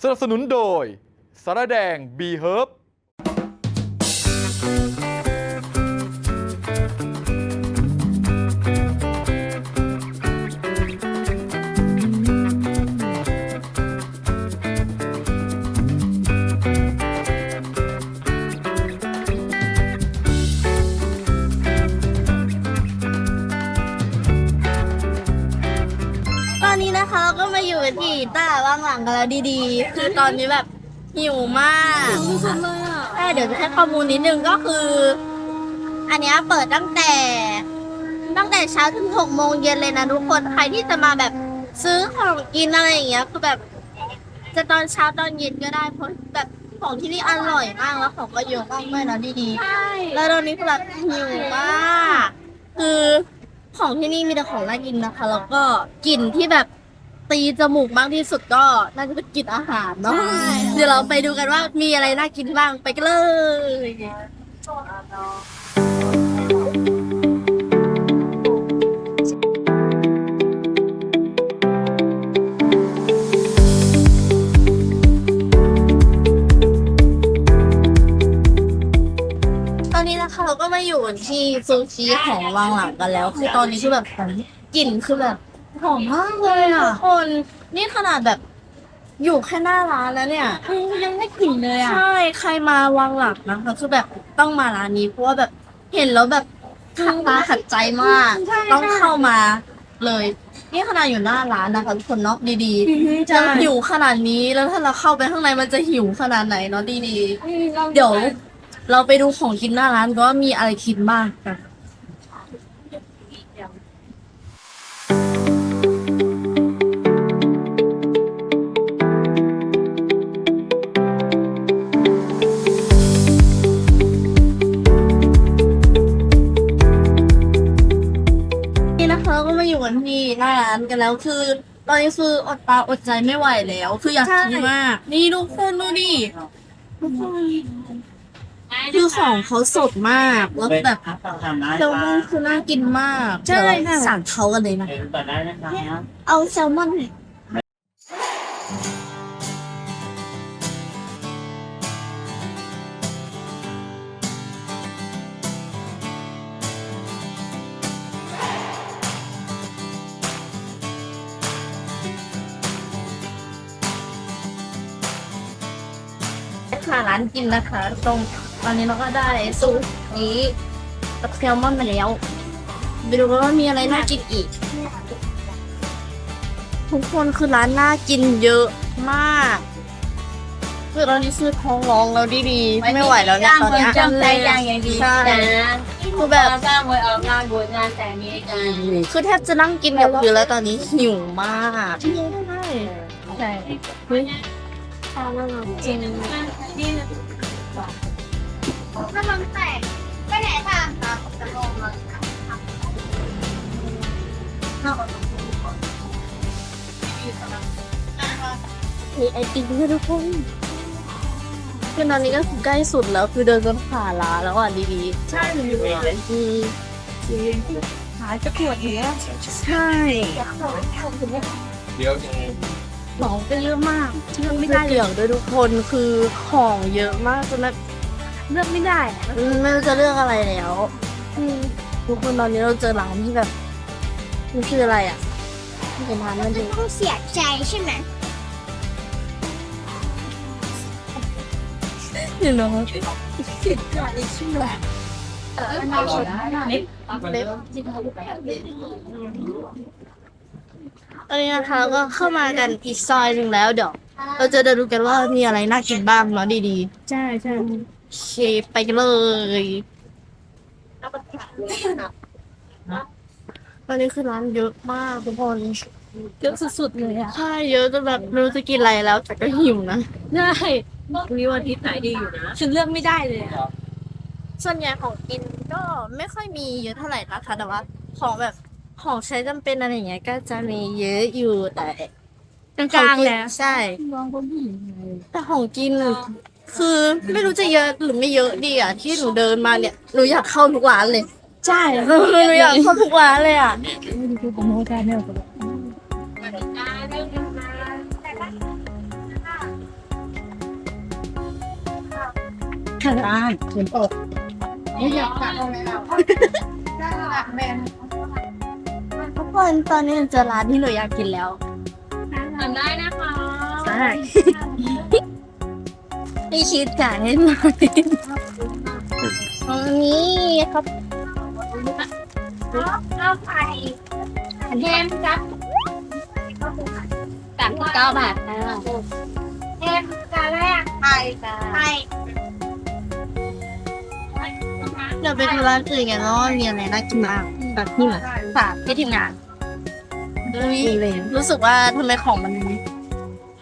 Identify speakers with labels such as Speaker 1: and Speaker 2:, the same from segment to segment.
Speaker 1: สนับสนุนโดยสารแดง
Speaker 2: บีเฮิร์บ ยู่กันที่ต้าว่างหลังกันแล้วดีๆ คือตอนนี้แบบหิวมากสุดเลยอะแต่เดี๋ยวจะให้ข้อมูลนิดนึงก็คือ อันเนี้ยเปิดตั้งแต่ ตั้งแต่เช้าถึงหกโมงเย็นเลยนะทุกคนใครที่จะมาแบบซื้อของกินอะไรอย่างเงี้ยคือแบบ จะตอนเช้าตอนเย็นก็ได้เพราะแบบของที่นี่อร่อยมากแล้วของก็เยอะมากด้วยนะดีๆ
Speaker 3: ใช่
Speaker 2: แล้วตอนนี้คือแบบหิวมากคือของที่นี่มีแต่ของน่ากินนะคะ แล้วก็กลิ่นที่แบบ ตีจมูกมากที่สุดก็น่าจะเป็นกลิ่นอาหารเนาะเดี๋ยวเราไปดูกันว่ามีอะไรน่ากินบ้างไปกันเลยตอนนี้นะคะเราก็มาอยู่ที่ซูชิของวางหลังกันแล้ว คือตอนนี้คือแบบกลิ่นคือแบบ หอมมากเลยอะทุกคนนี่ขนาดแบบอยู่แค่หน้าร้านแล้วเนี่ย
Speaker 3: ยังไม่กลิ่นเลยอะ
Speaker 2: ใช่ใครมาวางหลักนะคะคือแบบต้องมาร้านนี้เพราะว่าแบบเห็นแล้วแบบขัดตาขัดใจมาก
Speaker 3: ใช่
Speaker 2: ต้องเข้ามาเลย นี่ขนาดอยู่หน้าร้านนะคะทุกคนเนาะดีๆ
Speaker 3: ใช่
Speaker 2: จะหิวขนาดนี้แล้วถ้าเราเข้าไปข้างในมันจะหิวขนาดไหนเนาะดีๆเดี๋ยว เราไปดูของกินหน้าร้านก็ว่ามีอะไรกินบ้างกัน ก็มาอยู่กันที่หน้าร้านกันแล้วคือตอนนี้คืออดตาอดใจไม่ไหวแล้ว คืออยากกินมากนี่ทุกคนดูดิทุกคนคือของเขาสดมากแล้วแบบแซลมอนคือน่ากินมาก
Speaker 3: ใช่
Speaker 2: เดี๋ยวเรา
Speaker 3: ค่ะ
Speaker 2: สั่งเขากันเลยนะ
Speaker 4: เปิดได้นะครับ
Speaker 2: เอาแซลมอน ค่ะร้านกินนะคะ ตรงตอนนี้เราก็ได้ซุปนี้กับแซลมอนมาแล้วไปดูกันว่ามีอะไรน่ากินอีก ทุกคนคือร้านน่ากินเยอะมากคือตอนนี้ซื้อท้องร้องแล้วดีๆไม่ไหวแล้วเนี่ยตอนเนี้ย
Speaker 3: จำใจอย่างอย่างดี
Speaker 2: ใช่คือแบบ
Speaker 3: สร้างไว้ออกงานบวชงานแต่งนี้กัน
Speaker 2: คือแทบจะนั่งกินกับพื้นแล้วตอนนี้หิวมาก
Speaker 3: ใช่ใช่เฮ้ยจริง
Speaker 2: มีไอติมด้วยทุกคนคือตอนนี้ก็คือใกล้สุดแล้ว คือเดินจนผ่านร้านแล้วอะดีๆ
Speaker 3: ใช่หรือ
Speaker 2: อืม
Speaker 3: หายจะปวดหัว
Speaker 2: ใช่
Speaker 1: เดี๋ยว
Speaker 3: ของก็เยอะมากเลือกไม่
Speaker 2: ไม่
Speaker 3: ได้
Speaker 2: ได้เหลืองด้วยทุกคนคือของเยอะมากจนแบบ
Speaker 3: เลือกไม่ได้
Speaker 2: ไม่รู้จะเลือกอะไรแล้วทุกคนตอนนี้เราเจอร้านที่แบบ มันคืออะไรอะมันเป็นร้านมันดี
Speaker 5: ต้องเสียใจใช่ไหม
Speaker 2: อยู่เนาะ
Speaker 3: เล็บ
Speaker 2: เล็บตอนนี้นะคะก็เข้ามากันอีกซอยหนึ่งแล้วเดี๋ยวเราจะเดินดูกันว่ามีอะไรน่ากินบ้างเนาะดี
Speaker 3: ใช่ใช่
Speaker 2: ๆโอเคไปกันเลย ตอนนี้คือร้านเยอะมากทุกคน
Speaker 3: เยอะสุดๆเลยอะ
Speaker 2: ใช่เยอะจนแบบไม่รู้จะกินอะไรแล้วแต่ก็หิวนะ
Speaker 3: ใช่มีวันอาทิตย์ไหนดีอยู่นะ ฉันเลือกไม่ได้เลยอะ
Speaker 2: ส่วนใหญ่ของกินก็ไม่ค่อยมีเยอะเท่าไหร่นะคะแต่ว่าของแบบของใช้จำเป็นอะไรอย่างเงี้ยก็จะมีเยอะอยู่แต่
Speaker 3: กลางๆแหล้ว
Speaker 2: ใช่
Speaker 3: มองคนผู้หญิง
Speaker 2: แต่ของกินคือไม่รู้จะเยอะหรือไม่เยอะดีอะที่หนูเดินมาเนี่ยหนูอยากเข้าทุกร้านเลย
Speaker 3: ใช่
Speaker 2: หนูอยากเข้ทุกร้านเลยอะ
Speaker 3: ดูผมโมได้แน่เลย
Speaker 4: ค่ะร้านฝนตกไม่อยากกลับเลยเราได้ละแมน
Speaker 2: ทุกคนตอนนี้เจอร้านที่หนูอยากกินแล้ว
Speaker 3: ทำได้นะคะ
Speaker 2: ใช่พี่คิดจ่ายให้มากอยนี้ครับ
Speaker 3: ข้าวไข่แฮมครับสามสิบเก้าบาทค่ะแฮมจาแรกไข่ไข่
Speaker 2: เดี๋ยวไปดูร้านอื่นกันเนาะมีอะไรน่ากินบ้างแบบนี่มาฝากให้ทีมงานรู้สึกว่าทำไมของมัน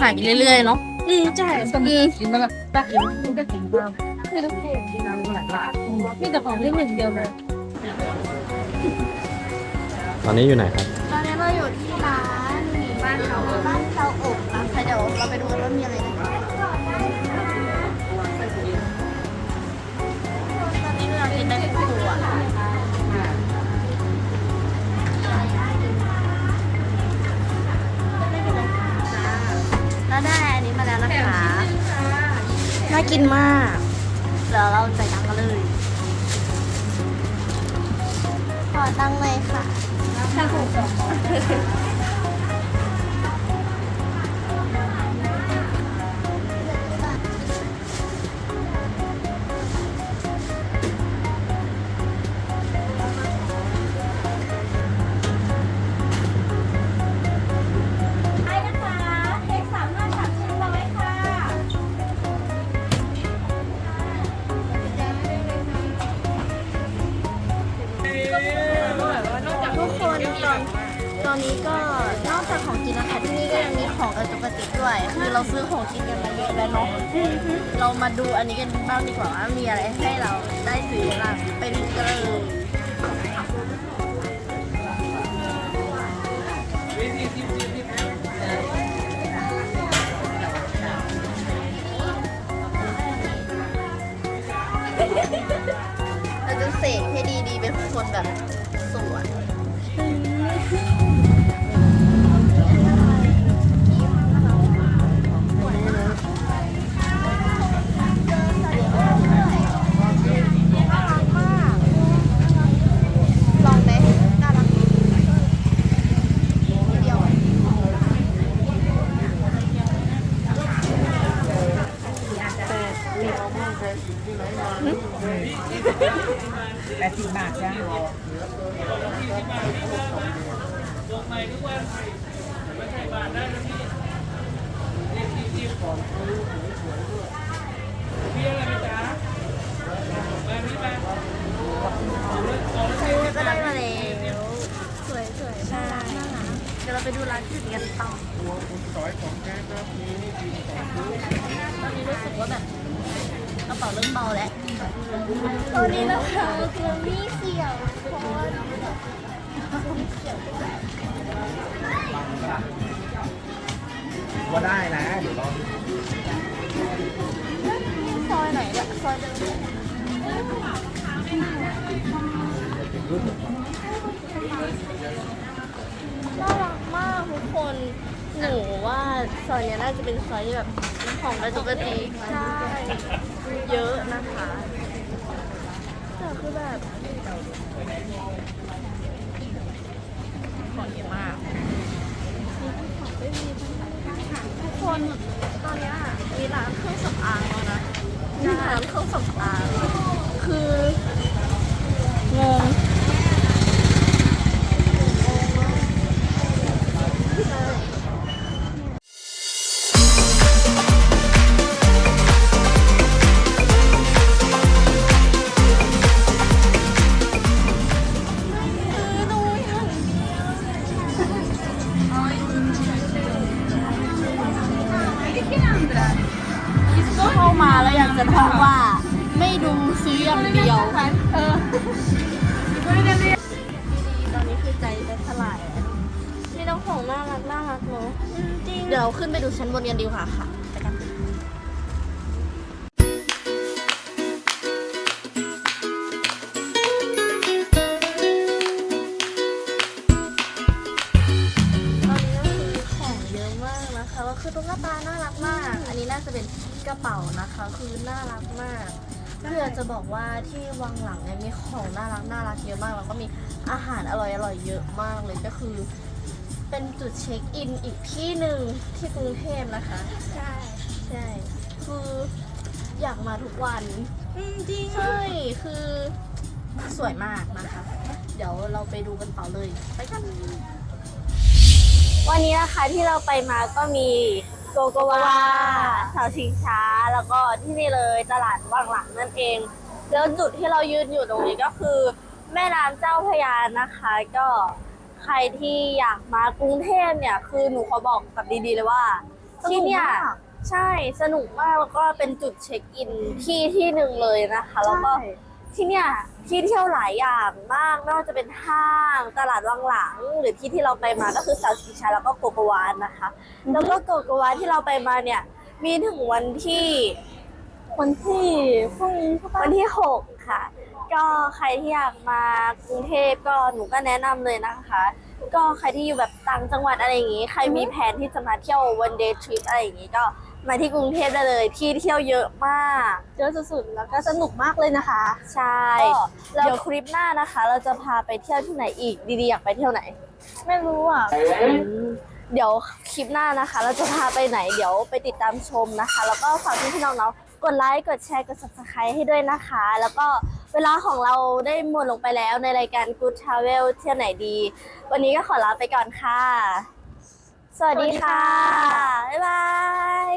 Speaker 2: หายไปเรื่อยๆเนาะอืมใช่อืม
Speaker 4: กินมาแบบตักกินมันก็กินข้าวคือต้องเทกินน้ำหลายบาทมีแต่ของเล่นอย่งเดียวเลย
Speaker 5: ตอนนี้อยู่ไหนครับ
Speaker 2: ตอนนี้เราอยู่ที่ร้านบ้านเขาบ้านเตาอบนะคะเดี๋ยวเราไปดูกันว่ามีอะไรนะตอนนี้เรากินได้ทุกตัวแล้วได้อันนี้มาแล้วนะคะ น่ากินมาก เดี๋ยวเราจ่ายตังค์กันเลย ตังค์เลยค่ะทุก แล้วเนาะเรามาดูอันนี้กันบ้างดีกว่าว่ามีอะไรให้เราได้ซื้อบ้างไปดูกันเลยเราจะเสกให้ดีๆเป็นคนแบบสว
Speaker 4: แปดสิบบาทจ้า
Speaker 2: คือก็ได้มาแล้วสวยสวยน่ารักน่ารักเดี๋ยวเราไปดูร้านอื่นกันต่อตอนนี้รู้สึกว่าแบบ กระเป๋าเริ่มเบาแล้วตอนนี้นะคะคือมีเสี่ยวคน
Speaker 5: ว่าได้นะ เดี๋ยวลอง
Speaker 2: ซอยไหนเนี่ยซอยเดิมน่ารักมากทุกคน หนูว่าซอยเนี้ยน่าจะเป็นซอยที่แบบของกระจุกกระติกใช่ เยอะนะคะแต่คือแบบ จริงเดี๋ยวขึ้นไปดูชั้นบนกันดีกว่าค่ะไปกันตอนนี้ก็คือของเยอะมากนะคะแล้วคือตุ๊กตาน่ารักมาก อันนี้น่าจะเป็นกระเป๋านะคะ คือน่ารักมาก
Speaker 6: คืออจะบอกว่าที่วังหลังเนี่ยมีของน่ารักน่ารักเยอะมาก แล้วก็มีอาหารอร่อยอร่อยเยอะมากเลยก็คือ เป็นจุดเช็คอินอีกที่หนึ่งที่กรุงเทพนะคะ ใช่ใช่ คืออยากมาทุกวันจริงใช่ คือสวยมากนะคะ เดี๋ยวเราไปดูกันต่อเลย ไปกัน วันนี้นะคะที่เราไปมาก็มีโกโกวาเสาชิงช้า แล้วก็ที่นี่เลยตลาดวังหลังนั่นเอง แล้วจุดที่เรายืนอยู่ตรงนี้ก็คือ แม่น้ำเจ้าพระยานะคะ ก็ ใครที่อยากมากรุงเทพเนี่ยคือหนูขอบอกแบบดีๆเลยว่าที่เนี่ยใช่สนุกมากแล้วก็เป็นจุดเช็คอินที่ที่หนึ่งเลยนะคะ แล้วก็ที่เนี่ยที่เที่ยวหลายอย่างมากไม่ว่าจะเป็นห้างตลาดวังหลัง หรือที่ที่เราไปมาก็คือเซาชิงช้าแล้วก็โกโกวานนะคะแล้วก็โกโกวาที่เราไปมาเนี่ย มีถึงวันที่
Speaker 2: วันที่พรุ่งนี้ใช่ปะ
Speaker 6: วันที่6ค่ะ ก็ใครที่อยากมากรุงเทพก็หนูก็แนะนำเลยนะคะ ก็ใครที่อยู่แบบต่างจังหวัดอะไรอย่างงี้ ใครมีแผนที่จะมาเที่ยววันเดย์ทริปอะไรอย่างงี้ก็มาที่กรุงเทพได้เลยที่เที่ยวเยอะมาก
Speaker 2: เยอะสุดๆแล้วก็สนุกมากเลยนะคะ
Speaker 6: ใช่
Speaker 2: ก็
Speaker 6: เดี๋ยวคลิปหน้านะคะ เราจะพาไปเที่ยวที่ไหนอีกดีๆอยากไปเที่ยวไหน
Speaker 2: ไม่รู้อะ
Speaker 6: เดี๋ยวคลิปหน้านะคะ เราจะพาไปไหนเดี๋ยวไปติดตามชมนะคะ แล้วก็ฝากพี่ๆน้องๆกดไลค์กดแชร์กด subscribe ให้ด้วยนะคะ แล้วก็ เวลาของเราได้หมดลงไปแล้วในรายการ Good Travel เที่ยวไหนดี วันนี้ก็ขอลาไปก่อนค่ะ สวัสดีค่ะ บ๊ายบาย